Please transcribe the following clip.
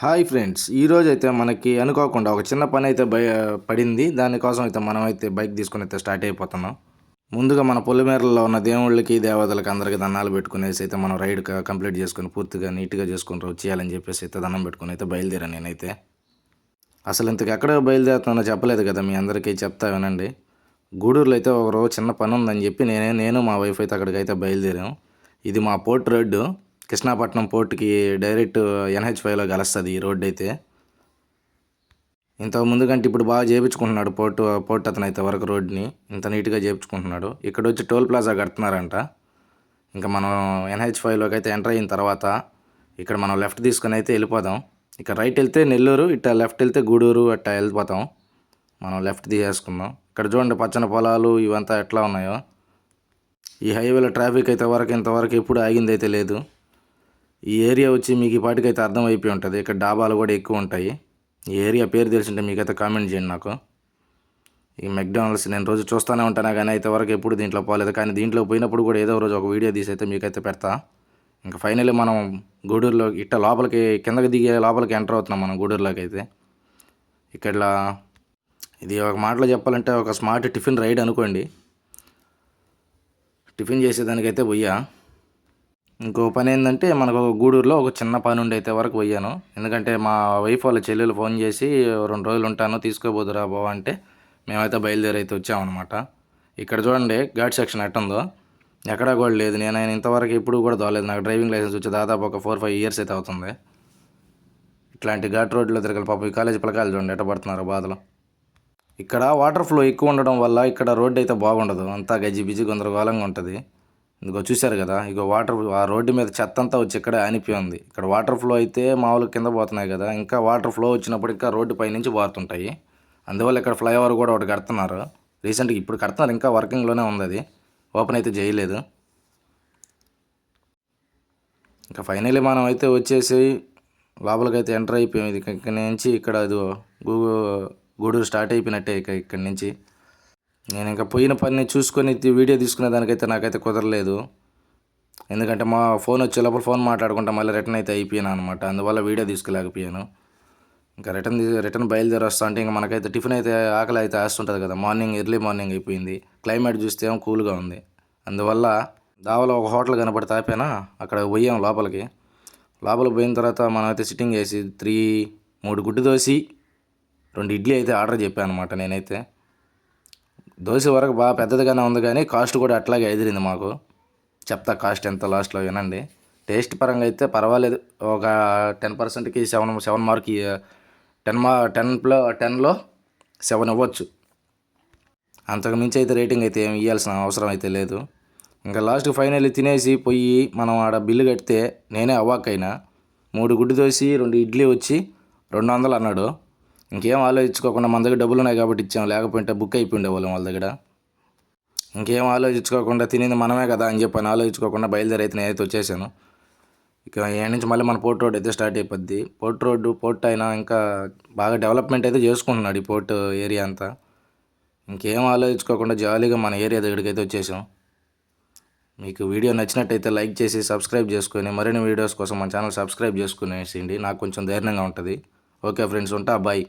Hi friends ఈరోజు అయితే మనకి అనుకోకుండా ఒక చిన్న పని అయితే బయ పడింది. దానికోసం అయితే మనం అయితే బైక్ తీసుకుని అయితే స్టార్ట్ అయిపోతున్నాం. ముందుగా మన పొలిమేరలో ఉన్న దేవుళ్ళకి దేవతలకి అందరికీ దండాలు పెట్టుకునేసి అయితే మనం రైడ్ కంప్లీట్ చేసుకుని పూర్తిగా నీట్గా చేసుకుని చేయాలని చెప్పేసి అయితే దండం పెట్టుకుని అయితే బయలుదేరాను నేనైతే. అసలు ఇంతకు ఎక్కడ బయలుదేరుతున్నానో చెప్పలేదు కదా మీ అందరికీ చెప్తా వినండి. గూడూరులో అయితే ఒక రోజు చిన్న పని ఉందని చెప్పి నేనే నేను మా వైఫ్ అయితే అక్కడికి అయితే బయలుదేరాం. ఇది మా పోర్ట్ రోడ్డు. కృష్ణాపట్నం పోర్టుకి డైరెక్ట్ ఎన్హెచ్ ఫైవ్లో కలుస్తుంది ఈ రోడ్డు అయితే. ఇంతకు ముందు కంటే ఇప్పుడు బాగా చేయించుకుంటున్నాడు పోర్టు పోర్ట్ అతను అయితే వరకు రోడ్ని ఇంత నీట్గా చేయించుకుంటున్నాడు ఇక్కడ వచ్చి టోల్ ప్లాజా కడుతున్నారంట. ఇంకా మనం ఎన్హెచ్ ఫైవ్లోకి అయితే ఎంటర్ అయిన తర్వాత ఇక్కడ మనం లెఫ్ట్ తీసుకొని అయితే వెళ్ళిపోదాం. ఇక్కడ రైట్ వెళ్తే నెల్లూరు ఇట్లా లెఫ్ట్ వెళ్తే గూడూరు అట్టా వెళ్ళిపోతాం. మనం లెఫ్ట్ తీసేసుకుందాం. ఇక్కడ చూడండి పచ్చని పొలాలు ఇవంతా ఎట్లా ఉన్నాయో. ఈ హైవేలో ట్రాఫిక్ అయితే వరకు ఇంతవరకు ఎప్పుడు ఆగింది అయితే లేదు. ఈ ఏరియా వచ్చి మీకు ఈ పాటికైతే అర్థం ఉంటుంది. ఇక్కడ డాబాలు కూడా ఎక్కువ ఉంటాయి. ఈ ఏరియా పేరు తెలిసింటే మీకైతే కామెంట్ చేయండి నాకు. ఈ మెక్డానల్డ్స్ నేను రోజు చూస్తూనే ఉంటాను కానీ అయితే వరకు ఎప్పుడు దీంట్లో పోలేదు. కానీ దీంట్లో పోయినప్పుడు కూడా ఏదో ఒక రోజు ఒక వీడియో తీసి అయితే మీకైతే పెడతా. ఇంకా ఫైనల్లీ మనం గూడూరులో ఇట్ట లోపలికి కిందకి దిగే లోపలికి ఎంటర్ అవుతున్నాం మనం గూడూరులోకి అయితే. ఇక్కడ ఇది ఒక మాటలో చెప్పాలంటే ఒక స్మార్ట్ టిఫిన్ రైడ్ అనుకోండి. టిఫిన్ చేసేదానికైతే పోయా ఇంకో పని ఏంటంటే మనకు గూడూరులో ఒక చిన్న పని ఉండి అయితే వరకు పోయాను. ఎందుకంటే మా వైఫ్ వాళ్ళ చెల్లెలు ఫోన్ చేసి రెండు రోజులు ఉంటాను తీసుకోబోదురా బావ అంటే మేమైతే బయలుదేరి అయితే వచ్చామన్నమాట. ఇక్కడ చూడండి ఘాట్ సెక్షన్ ఎట్టుందో. ఎక్కడా కూడా లేదు. నేను ఆయన ఇంతవరకు ఎప్పుడు కూడా దోలేదు నాకు డ్రైవింగ్ లైసెన్స్ వచ్చి దాదాపు ఒక ఫోర్ ఫైవ్ ఇయర్స్ అయితే అవుతుంది. ఇట్లాంటి ఘాట్ రోడ్లో తిరగలి పాపం ఈ కాలేజీ పిల్లకాయలు చూడండి ఎట్ట పడుతున్నారు ఇక్కడ వాటర్ ఫ్లో ఎక్కువ ఉండడం వల్ల ఇక్కడ రోడ్డు అయితే బాగుండదు. అంతా గజిబిజి గందరగోళంగా ఉంటుంది. ఇదిగో చూశారు కదా? ఇగో వాటర్ ఆ రోడ్డు మీద చెత్త అంతా వచ్చి ఇక్కడ ఆనిపోయి ఉంది. ఇక్కడ వాటర్ ఫ్లో అయితే మామూలుగా కింద పోతున్నాయి కదా? ఇంకా వాటర్ ఫ్లో వచ్చినప్పుడు ఇంకా రోడ్డు పైనుంచి పోతుంటాయి. అందువల్ల ఇక్కడ ఫ్లైఓవర్ కూడా ఒకటి కడుతున్నారు. రీసెంట్గా ఇప్పుడు కడుతున్నారు. ఇంకా వర్కింగ్లోనే ఉంది అది. ఓపెన్ అయితే చేయలేదు. ఇంకా ఫైనల్లీ మనం అయితే వచ్చేసి లోపలికి అయితే ఎంటర్ అయిపోయింది ఇక్కడ నుంచి ఇక్కడ అది గూగు గూడూరు స్టార్ట్ అయిపోయినట్టే ఇక ఇక్కడి నుంచి. నేను ఇంకా పోయిన పని చూసుకొని వీడియో తీసుకునే దానికైతే నాకైతే కుదరలేదు. ఎందుకంటే మా ఫోన్ వచ్చే లోపల ఫోన్ మాట్లాడుకుంటా మళ్ళీ రిటర్న్ అయితే అయిపోయాను అనమాట అందువల్ల వీడియో తీసుకోలేకపోయాను. ఇంకా రిటర్న్ రిటర్న్ బయలుదేరి వస్తా అంటే ఇంకా మనకైతే టిఫిన్ అయితే ఆకలి అయితే వేస్తుంటుంది కదా. మార్నింగ్ ఎర్లీ మార్నింగ్ అయిపోయింది. క్లైమేట్ చూస్తే ఏమో కూల్గా ఉంది. అందువల్ల దావలో ఒక హోటల్ కనపడి ఆపానా? అక్కడ పోయాం లోపలికి. లోపలికి పోయిన తర్వాత మనం అయితే సిట్టింగ్ చేసి త్రీ మూడు గుడ్డు దోసి రెండు ఇడ్లీ అయితే ఆర్డర్ చెప్పాను అనమాట నేనైతే. దోశ వరకు బాగా పెద్దదిగానే ఉంది కానీ కాస్ట్ కూడా అట్లాగే ఎదిరింది మాకు. చెప్తా కాస్ట్ ఎంత లాస్ట్లో వినండి. టేస్ట్ పరంగా అయితే పర్వాలేదు. ఒక టెన్ పర్సెంట్కి సెవెన్ సెవెన్ మార్క్ టెన్ మా టెన్లో టెన్లో సెవెన్ ఇవ్వచ్చు. అంతకు మించి అయితే రేటింగ్ అయితే ఏమి ఇవ్వాల్సిన అవసరం అయితే లేదు. ఇంకా లాస్ట్ ఫైనల్ తినేసి పోయి మనం ఆడ బిల్లు కడితే నేనే అవాక్కైనా. మూడు గుడ్డు దోసి రెండు ఇడ్లీ వచ్చి రెండు వందలు అన్నాడు. ఇంకేం ఆలోచించుకోకుండా మన దగ్గర డబ్బులు ఉన్నాయి కాబట్టి ఇచ్చాం. లేకపోతే బుక్ అయిపోయిండే వాళ్ళం వాళ్ళ దగ్గర. ఇంకేం ఆలోచించుకోకుండా తినేది మనమే కదా అని చెప్పి ఆలోచించుకోకుండా బయలుదేరి అయితే నేనైతే వచ్చేసాను. ఇక ఏడు నుంచి మళ్ళీ మన పోర్ట్ రోడ్ అయితే స్టార్ట్ అయిపోద్ది. పోర్ట్ రోడ్డు పోర్ట్ అయినా ఇంకా బాగా డెవలప్మెంట్ అయితే చేసుకుంటున్నాడు ఈ పోర్ట్ ఏరియా అంతా. ఇంకేం ఆలోచించుకోకుండా జాలీగా మన ఏరియా దగ్గరికి అయితే వచ్చేసాం. మీకు వీడియో నచ్చినట్టయితే లైక్ చేసి సబ్స్క్రైబ్ చేసుకొని మరిన్ని వీడియోస్ కోసం మన ఛానల్ సబ్స్క్రైబ్ చేసుకునేసిండి నాకు కొంచెం ధైర్యంగా ఉంటుంది. ఓకే ఫ్రెండ్స్ ఉంటా బాయ్.